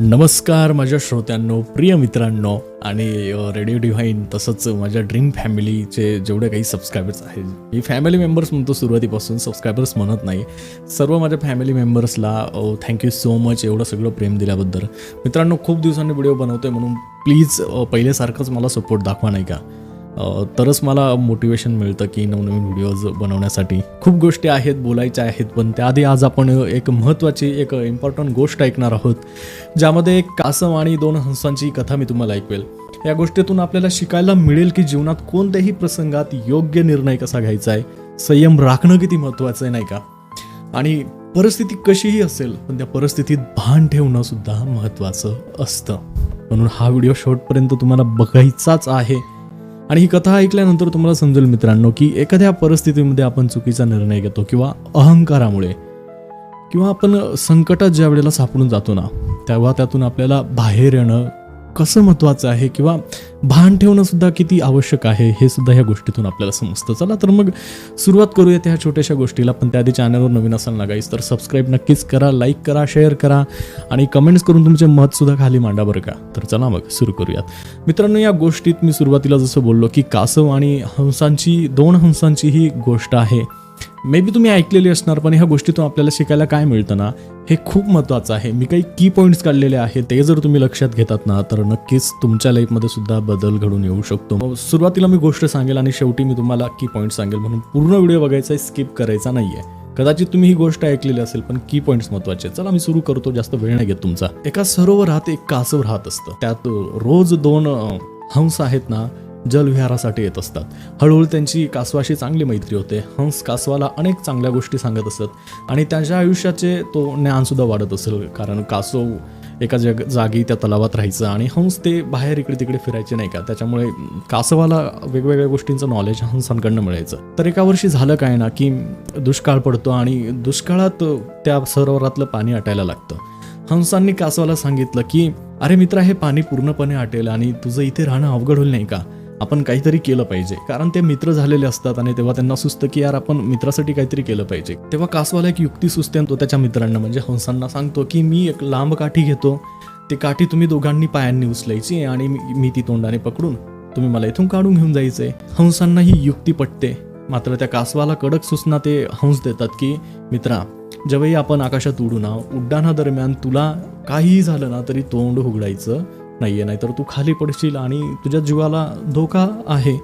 नमस्कार माझ्या श्रोत्यांनो प्रिय मित्रांनो आणि रेडिओ डिव्हाइन तसंच माझ्या ड्रीम फॅमिलीचे जेवढे काही सबस्क्रायबर्स आहेत मी फॅमिली मेंबर्स म्हणतो सुरुवातीपासून सबस्क्रायबर्स म्हणत नाही. सर्व माझ्या फॅमिली मेंबर्सला थँक्यू सो मच एवढं सगळं प्रेम दिल्याबद्दल. मित्रांनो खूप दिवसांनी व्हिडिओ बनवतोय म्हणून प्लीज पहिल्यासारखंच मला सपोर्ट दाखवा नाही का? तरच मला मोटिवेशन मिळतं की नवनवीन व्हिडिओज बनवण्यासाठी. खूप गोष्टी आहेत बोलायच्या आहेत पण त्याआधी आज आपण एक महत्त्वाची एक इम्पॉर्टंट गोष्ट ऐकणार आहोत. ज्यामध्ये एक कासम आणि दोन हंसांची कथा मी तुम्हाला ऐकवेल. या गोष्टीतून आपल्याला शिकायला मिळेल की जीवनात कोणत्याही प्रसंगात योग्य निर्णय कसा घ्यायचा आहे संयम राखणं किती महत्त्वाचं आहे नाही का? आणि परिस्थिती कशीही असेल पण त्या परिस्थितीत भान ठेवणं सुद्धा महत्त्वाचं असतं. म्हणून हा व्हिडिओ शेवटपर्यंत तुम्हाला बघायचाच आहे. आणि ही कथा ऐकल्यानंतर तुम्हाला समजेल मित्रांनो की एखाद्या परिस्थितीमध्ये आपण चुकीचा निर्णय घेतो किंवा अहंकारामुळे किंवा आपण संकटात ज्या वेळेला सापडून जातो ना तेव्हा त्यातून आपल्याला बाहेर येणं कसं महत्त्वाचं आहे किंवा भान ठेवणं सुद्धा किती आवश्यक आहे हे सुद्धा ह्या गोष्टीतून आपल्याला समजतं. चला तर मग सुरुवात करूया त्या छोट्याशा गोष्टीला. पण त्याआधी चॅनलवर नवीन असाल ना गाईस तर सबस्क्राईब नक्कीच करा लाईक करा शेअर करा आणि कमेंट्स करून तुमचे मतसुद्धा खाली मांडा बरं का. तर चला मग सुरू करूयात. मित्रांनो या गोष्टीत मी सुरुवातीला जसं बोललो की कासव आणि हंसांची दोन हंसांची ही गोष्ट आहे. मे बी तुम्ही ऐकलेली असणार पण ह्या गोष्टीतून आपल्याला शिकायला काय मिळतं ना हे खूप महत्त्वाचं आहे. मी काही की पॉईंट्स काढलेले आहेत ते जर तुम्ही लक्षात घेतात ना तर नक्कीच तुमच्या लाईफमध्ये सुद्धा बदल घडून येऊ शकतो. मग सुरुवातीला मी गोष्ट सांगेल आणि शेवटी मी तुम्हाला की पॉईंट सांगेल म्हणून पूर्ण व्हिडिओ बघायचा स्किप करायचा नाही आहे कदाचित तुम्ही ही गोष्ट ऐकलेली असेल पण की पॉईंट्स महत्त्वाचे आहेत. चला मी सुरू करतो जास्त वेळ नाही घेत तुमचा. एका सरोवरात एक कासव राहत असतं. त्यात रोज दोन हंस आहेत ना जलविहारासाठी येत असतात. हळूहळू त्यांची कासवाशी चांगली मैत्री होते. हंस कासवाला अनेक चांगल्या गोष्टी सांगत असत आणि त्यांच्या आयुष्याचे तो ज्ञानसुद्धा वाढत असेल. कारण कासव एका जग जागी त्या तलावात राहायचं आणि हंस ते बाहेर इकडे तिकडे फिरायचे नाही का? त्याच्यामुळे कासवाला वेगवेगळ्या गोष्टींचं नॉलेज हंसांकडनं मिळायचं. तर एका वर्षी झालं काय ना की दुष्काळ पडतो आणि दुष्काळात त्या सरोवरातलं पाणी आटायला लागतं. हंसांनी कासवाला सांगितलं की अरे मित्रा हे पाणी पूर्णपणे आटेल आणि तुझं इथे राहणं अवघड होईल नाही का? आपण काहीतरी केलं पाहिजे. कारण ते मित्र झालेले असतात आणि तेव्हा त्यांना सुचतं की यार आपण मित्रासाठी काहीतरी केलं पाहिजे. तेव्हा कासवाला एक युक्ती सुचते तो त्याच्या मित्रांना म्हणजे हंसांना सांगतो की मी एक लांब काठी घेतो. ती काठी तुम्ही दोघांनी पायांनी उचलायची आणि मी मी ती तोंडाने पकडून तुम्ही मला इथून काढून घेऊन जायचंय. हंसांना ही युक्ती पटते. मात्र त्या कासवाला कडक सूचना ते हंस देतात की मित्रा जेव्हाही आपण आकाशात उडू ना उड्डाणादरम्यान तुला काहीही झालं ना तरी तोंड उघडायचं. नाही आहे नाहीतर तू खाली पडशील आणि तुझ्या जीवाला धोका आहे.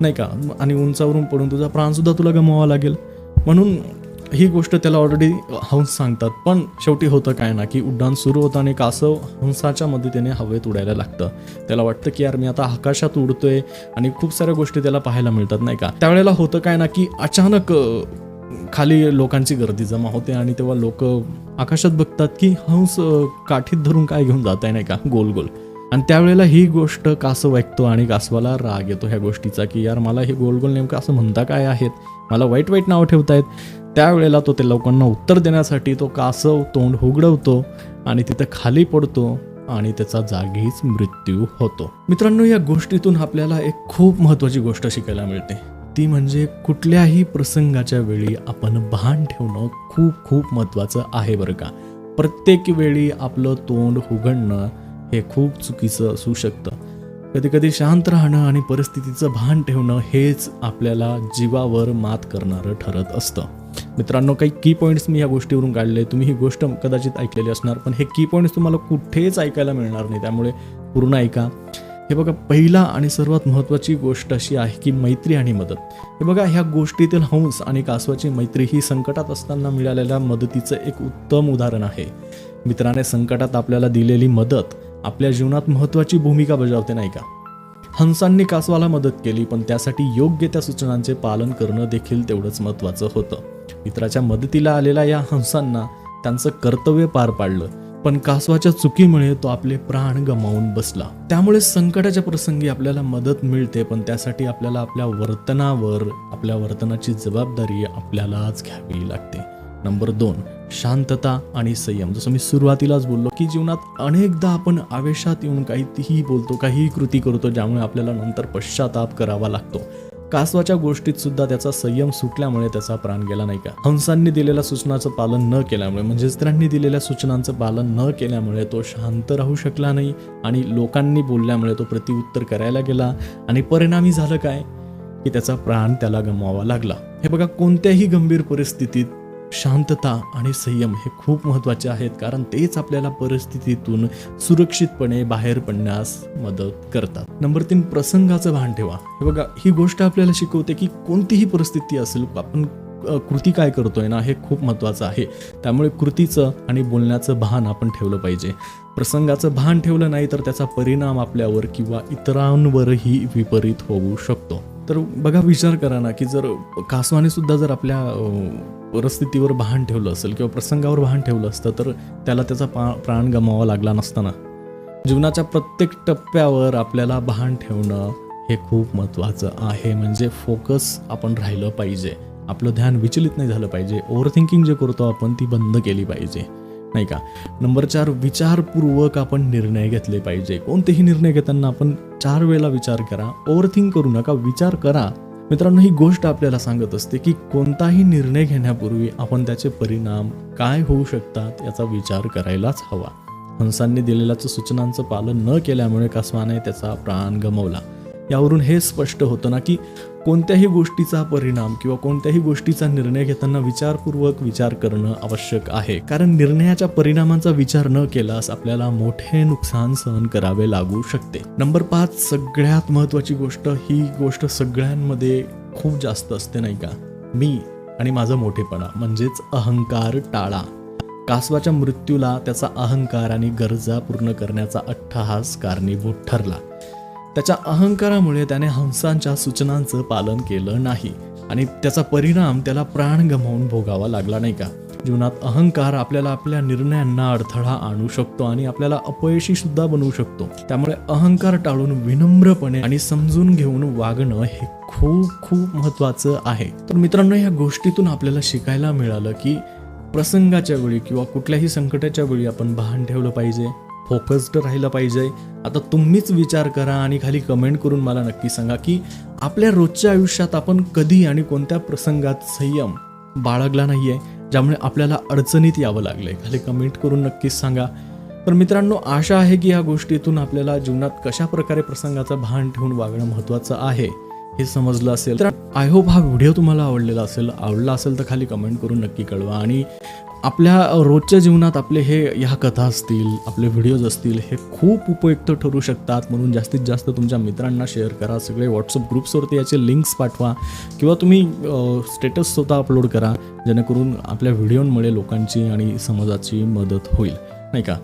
नाही का? आणि उंचावरून पडून तुझा प्राणसुद्धा तुला गमवावा लागेल. म्हणून ही गोष्ट त्याला ऑलरेडी हंस सांगतात. पण शेवटी होतं काय ना की उड्डाण सुरू होतं आणि कासव हंसाच्या मदतीने हवेत उडायला लागतं. त्याला वाटतं की यार मी आता आकाशात उडतोय आणि खूप साऱ्या गोष्टी त्याला पाहायला मिळतात नाही का? त्यावेळेला होतं काय ना की अचानक खाली लोकांची गर्दी जमा होते आणि तेव्हा लोक आकाशात बघतात की हंस काठीत धरून काय घेऊन जात आहे नाही का? गोल गोल. आणि त्यावेळेला ही गोष्ट कासव ऐकतो आणि कासवाला राग येतो ह्या गोष्टीचा की यार मला हे गोल गोल नेमकं असं म्हणता काय आहेत? मला वाईट वाईट नावं ठेवतायत. त्यावेळेला तो ते लोकांना उत्तर देण्यासाठी तो कासव तोंड उघडवतो आणि तिथं खाली पडतो आणि त्याचा जागीच मृत्यू होतो. मित्रांनो या गोष्टीतून आपल्याला एक खूप महत्वाची गोष्ट शिकायला मिळते. ती म्हणजे कुठल्याही प्रसंगाच्या वेळी आपण भान ठेवणं खूप खूप महत्वाचं आहे बरं का. प्रत्येक वेळी आपलं तोंड उघडणं हे खूप चुकीचं असू शकतं. कधी कधी शांत राहणं आणि परिस्थितीचं भान ठेवणं हेच आपल्याला जीवावर मात करणारं ठरत असतं. मित्रांनो काही की पॉईंट्स मी या गोष्टीवरून काढले. तुम्ही ही गोष्ट कदाचित ऐकलेली असणार पण हे की पॉईंट्स तुम्हाला कुठेच ऐकायला मिळणार नाही. त्यामुळे पूर्ण ऐका. हे बघा पहिला आणि सर्वात महत्त्वाची गोष्ट अशी आहे की मैत्री आणि मदत. हे बघा ह्या गोष्टीतील हंस आणि कासवाची मैत्री ही संकटात असताना मिळालेल्या मदतीचं एक उत्तम उदाहरण आहे. मित्राने संकटात आपल्याला दिलेली मदत आपल्या जीवनात महत्त्वाची भूमिका बजावते नाही का? हंसांनी कासवाला मदत केली पण त्यासाठी योग्य त्या सूचनांचे पालन करणं देखील तेवढंच महत्त्वाचं होतं. मित्राच्या मदतीला आलेल्या या हंसांना त्यांचं कर्तव्य पार पाडलं पण कासवाच्या चुकीमुळे तो आपले प्राण गमावून बसला. त्यामुळे संकटाच्या प्रसंगी आपल्याला मदत मिळते पण त्यासाठी आपल्याला आपल्या वर्तनावर आपल्या वर्तनाची जबाबदारी आपल्यालाच घ्यावी लागते. नंबर दोन शांतता आणि संयम. जसं मी सुरुवातीलाच बोललो की जीवनात अनेकदा आपण आवेशात येऊन काहीही बोलतो काहीही कृती करतो ज्यामुळे आपल्याला नंतर पश्चाताप करावा लागतो. कासवाच्या गोष्टीत सुद्धा त्याचा संयम सुटल्यामुळे त्याचा प्राण गेला नाही का? हंसांनी दिलेल्या सूचनाचं पालन न केल्यामुळे म्हणजे स्त्रियांनी दिलेल्या सूचनांचं पालन न केल्यामुळे तो शांत राहू शकला नाही आणि लोकांनी बोलल्यामुळे तो प्रतिउत्तर करायला गेला. आणि परिणामी झालं काय? की त्याचा प्राण त्याला गमवावा लागला. हे बघा कोणत्याही गंभीर परिस्थितीत शांतता आणि संयम हे खूप महत्त्वाचे आहेत कारण तेच आपल्याला परिस्थितीतून सुरक्षितपणे बाहेर पडण्यास मदत करतात. नंबर तीन प्रसंगाचं भान ठेवा. हे बघा ही गोष्ट आपल्याला शिकवते की कोणतीही परिस्थिती असेल आपण कृती काय करतोय ना हे खूप महत्त्वाचं आहे. त्यामुळे कृतीचं आणि बोलण्याचं भान आपण ठेवलं पाहिजे. प्रसंगाचं भान ठेवलं नाही तर त्याचा परिणाम आपल्यावर किंवा इतरांवरही विपरीत होऊ शकतो. तर बघा विचार करा ना की जर कासवाने सुद्धा जर आपल्या परिस्थितीवर भान ठेवलं असेल किंवा प्रसंगावर भान ठेवलं असतं तर त्याला त्याचा पा प्राण गमावा लागला नसताना. जीवनाच्या प्रत्येक टप्प्यावर आपल्याला भान ठेवणं हे खूप महत्त्वाचं आहे. म्हणजे फोकस आपण राहिलं पाहिजे. आपलं ध्यान विचलित नाही झालं पाहिजे. ओव्हर थिंकिंग जे करतो आपण ती बंद केली पाहिजे. नाही का? नंबर चार विचारपूर्वक आपण निर्णय घेतले पाहिजे. कोणतेही निर्णय घेताना आपण चार वेळेला विचार करा. ओव्हर थिंक करू नका विचार करा. मित्रांनो ही गोष्ट आपल्याला सांगत असते की कोणताही निर्णय घेण्यापूर्वी आपण त्याचे परिणाम काय होऊ शकतात याचा विचार करायलाच हवा. हंसांनी दिलेल्या सूचनांचं पालन न केल्यामुळे कासवाने त्याचा प्राण गमवला. यावरून हे स्पष्ट होतं ना की कोणत्याही गोष्टीचा परिणाम किंवा कोणत्याही गोष्टीचा निर्णय घेताना विचारपूर्वक विचार करणं आवश्यक आहे. कारण निर्णयाच्या परिणामांचा विचार न केल्यास आपल्याला मोठे नुकसान सहन करावे लागू शकते. नंबर पाच सगळ्यात महत्वाची गोष्ट ही गोष्ट सगळ्यांमध्ये खूप जास्त असते नाही का? मी आणि माझं मोठेपणा म्हणजेच अहंकार टाळा. कासवाच्या मृत्यूला त्याचा अहंकार आणि गरजा पूर्ण करण्याचा अट्टहास कारणीभूत ठरला. त्याच्या अहंकारामुळे त्याने हंसांच्या सूचनांचं पालन केलं नाही. आणि त्याचा परिणाम त्याला प्राण गमावून भोगावा लागला नाही का? जीवनात अहंकार आपल्याला आपल्या निर्णयांना अडथळा आणू शकतो आणि आपल्याला अपयशी सुद्धा बनवू शकतो. त्यामुळे अहंकार टाळून विनम्रपणे आणि समजून घेऊन वागणं हे खूप खूप महत्वाचं आहे. तर मित्रांनो या गोष्टीतून आपल्याला शिकायला मिळालं की प्रसंगाच्या वेळी किंवा कुठल्याही संकटाच्या वेळी आपण भान ठेवलं पाहिजे. फोकस्ड राहिलं पाहिजे. आता तुम्हीच विचार करा आणि खाली कमेंट करून मला नक्की सांगा की आपल्या रोजच्या आयुष्यात आपण कधी आणि कोणत्या प्रसंगात संयम बाळगला नाहीये ज्यामुळे आपल्याला अडचणीत यावं लागलंय. खाली कमेंट करून नक्कीच सांगा. तर मित्रांनो आशा आहे की या गोष्टीतून आपल्याला जीवनात कशा प्रकारे प्रसंगाचं भान ठेवून वागणं महत्त्वाचं आहे हे समजलं असेल. तर आय होप हा व्हिडिओ तुम्हाला आवडलेला असेल आवडला असेल तर खाली कमेंट करून नक्की कळवा. आणि आपल्या रोजच्या जीवनात आपले हे ह्या कथा असतील आपले व्हिडिओज असतील हे खूप उपयुक्त ठरू शकतात. म्हणून जास्तीत जास्त तुमच्या मित्रांना शेअर करा. सगळे व्हॉट्सअप ग्रुप्सवरती याचे लिंक्स पाठवा. किंवा तुम्ही स्टेटस स्वतः अपलोड करा. जेणेकरून आपल्या व्हिडिओंमुळे लोकांची आणि समाजाची मदत होईल. नाही का?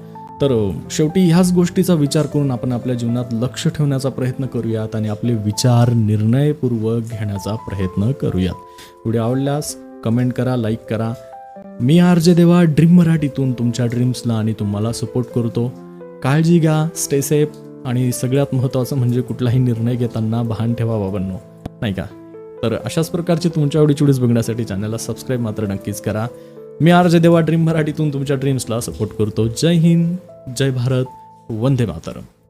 तर शेवटी ह्याच गोष्टीचा विचार करून आपण आपल्या जीवनात लक्ष ठेवण्याचा प्रयत्न करूयात आणि आपले विचार निर्णयपूर्वक घेण्याचा प्रयत्न करूयात. व्हिडिओ आवडल्यास कमेंट करा लाईक करा. मी आर जे देवा ड्रीम मराठीतून तुमच्या ड्रीम्सला आणि तुम्हाला सपोर्ट करतो. काळजी घ्या स्टे सेफ आणि सगळ्यात महत्त्वाचं म्हणजे कुठलाही निर्णय घेताना भान ठेवा बाबांनो नाही का? तर अशाच प्रकारचे तुमच्या आवडीची बघण्यासाठी चॅनलला सबस्क्राईब मात्र नक्कीच करा. मी आर जे देवा ड्रीम मराठीतून तुमच्या ड्रीम्सला सपोर्ट करतो. जय हिंद जय भारत वंदे मातरम.